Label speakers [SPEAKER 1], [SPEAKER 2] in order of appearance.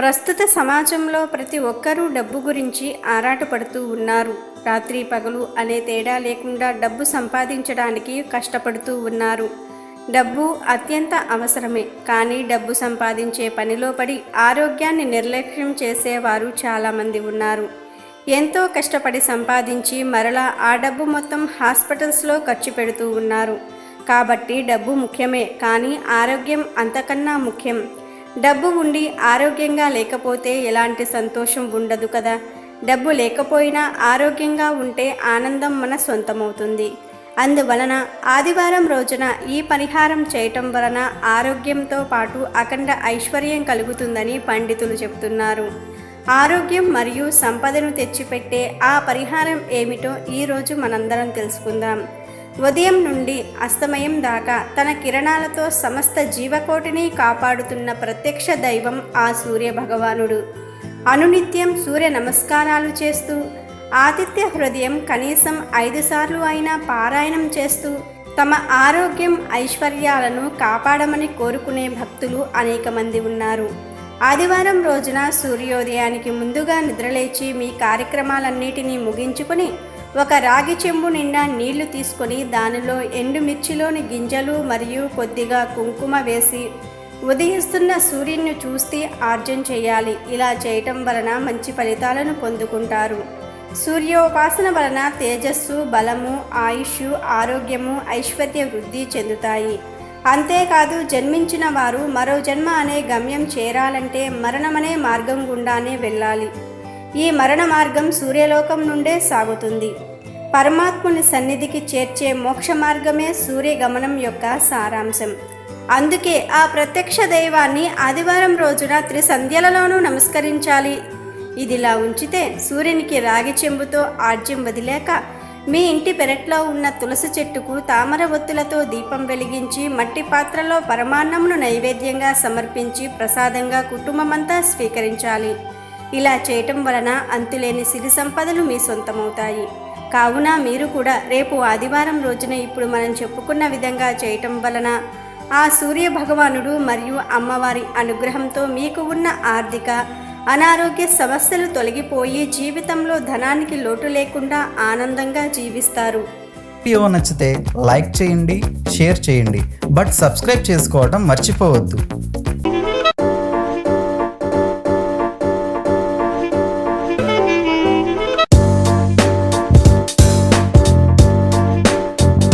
[SPEAKER 1] ప్రస్తుత సమాజంలో ప్రతి ఒక్కరూ డబ్బు గురించి ఆరాటపడుతూ ఉన్నారు. రాత్రి పగలు అనే తేడా లేకుండా డబ్బు సంపాదించడానికి కష్టపడుతూ ఉన్నారు. డబ్బు అత్యంత అవసరమే కానీ డబ్బు సంపాదించే పనిలో పడి ఆరోగ్యాన్ని నిర్లక్ష్యం చేసేవారు చాలామంది ఉన్నారు. ఎంతో కష్టపడి సంపాదించి మరలా ఆ డబ్బు మొత్తం హాస్పిటల్స్లో ఖర్చు పెడుతూ ఉన్నారు. కాబట్టి డబ్బు ముఖ్యమే కానీ ఆరోగ్యం అంతకన్నా ముఖ్యం. డబ్బు ఉండి ఆరోగ్యంగా లేకపోతే ఎలాంటి సంతోషం ఉండదు కదా. డబ్బు లేకపోయినా ఆరోగ్యంగా ఉంటే ఆనందం మన సొంతమవుతుంది. అందువలన ఆదివారం రోజున ఈ పరిహారం చేయటం వలన ఆరోగ్యంతో పాటు అఖండ ఐశ్వర్యం కలుగుతుందని పండితులు చెప్తున్నారు. ఆరోగ్యం మరియు సంపదను తెచ్చిపెట్టే ఆ పరిహారం ఏమిటో ఈరోజు మనందరం తెలుసుకుందాం. ఉదయం నుండి అస్తమయం దాకా తన కిరణాలతో సమస్త జీవకోటిని కాపాడుతున్న ప్రత్యక్ష దైవం ఆ సూర్య భగవానుడు అనునిత్యం సూర్య నమస్కారాలు చేస్తూ ఆతిథ్య హృదయం కనీసం ఐదు సార్లు అయినా పారాయణం చేస్తూ తమ ఆరోగ్యం ఐశ్వర్యాలను కాపాడమని కోరుకునే భక్తులు అనేక మంది ఉన్నారు. ఆదివారం రోజున సూర్యోదయానికి ముందుగా నిద్రలేచి మీ కార్యక్రమాలన్నిటినీ ముగించుకొని ఒక రాగి చెంబు నిండా నీళ్ళు తీసుకొని దానిలో ఎండుమిర్చిలోని గింజలు మరియు కొద్దిగా కుంకుమ వేసి ఉదయిస్తున్న సూర్యుని చూస్తే ఆర్జన చేయాలి. ఇలా చేయటం వలన మంచి ఫలితాలను పొందుకుంటారు. సూర్యోపాసన వలన తేజస్సు బలము ఆయుష్ ఆరోగ్యము ఐశ్వర్య వృద్ధి చెందుతాయి. అంతేకాదు జన్మించిన వారు మరో జన్మ అనే గమ్యం చేరాలంటే మరణమనే మార్గం గుండానే వెళ్ళాలి. ఈ మరణ మార్గం సూర్యలోకం నుండే సాగుతుంది. పరమాత్ముని సన్నిధికి చేర్చే మోక్ష మార్గమే సూర్యగమనం యొక్క సారాంశం. అందుకే ఆ ప్రత్యక్ష దైవాన్ని ఆదివారం రోజున త్రిసంధ్యలలోనూ నమస్కరించాలి. ఇదిలా ఉంచితే సూర్యునికి రాగి చెంబుతో ఆర్జ్యం వదిలేక మీ ఇంటి పెరట్లో ఉన్న తులసి చెట్టుకు తామర ఒత్తులతో దీపం వెలిగించి మట్టి పాత్రలో పరమాన్నమును నైవేద్యంగా సమర్పించి ప్రసాదంగా కుటుంబమంతా స్వీకరించాలి. ఇలా చేయటం వలన అంతులేని సిరి సంపదలు మీ సొంతమవుతాయి. కావున మీరు కూడా రేపు ఆదివారం రోజున ఇప్పుడు మనం చెప్పుకున్న విధంగా చేయటం వలన ఆ సూర్య భగవానుడు మరియు అమ్మవారి అనుగ్రహంతో మీకు ఉన్న ఆర్థిక అనారోగ్య సమస్యలు తొలగిపోయి జీవితంలో ధనానికి లోటు లేకుండా ఆనందంగా జీవిస్తారు.
[SPEAKER 2] వీడియో నచ్చితే లైక్ చేయండి షేర్ చేయండి. బట్ సబ్స్క్రైబ్ చేసుకోవడం మర్చిపోవద్దు.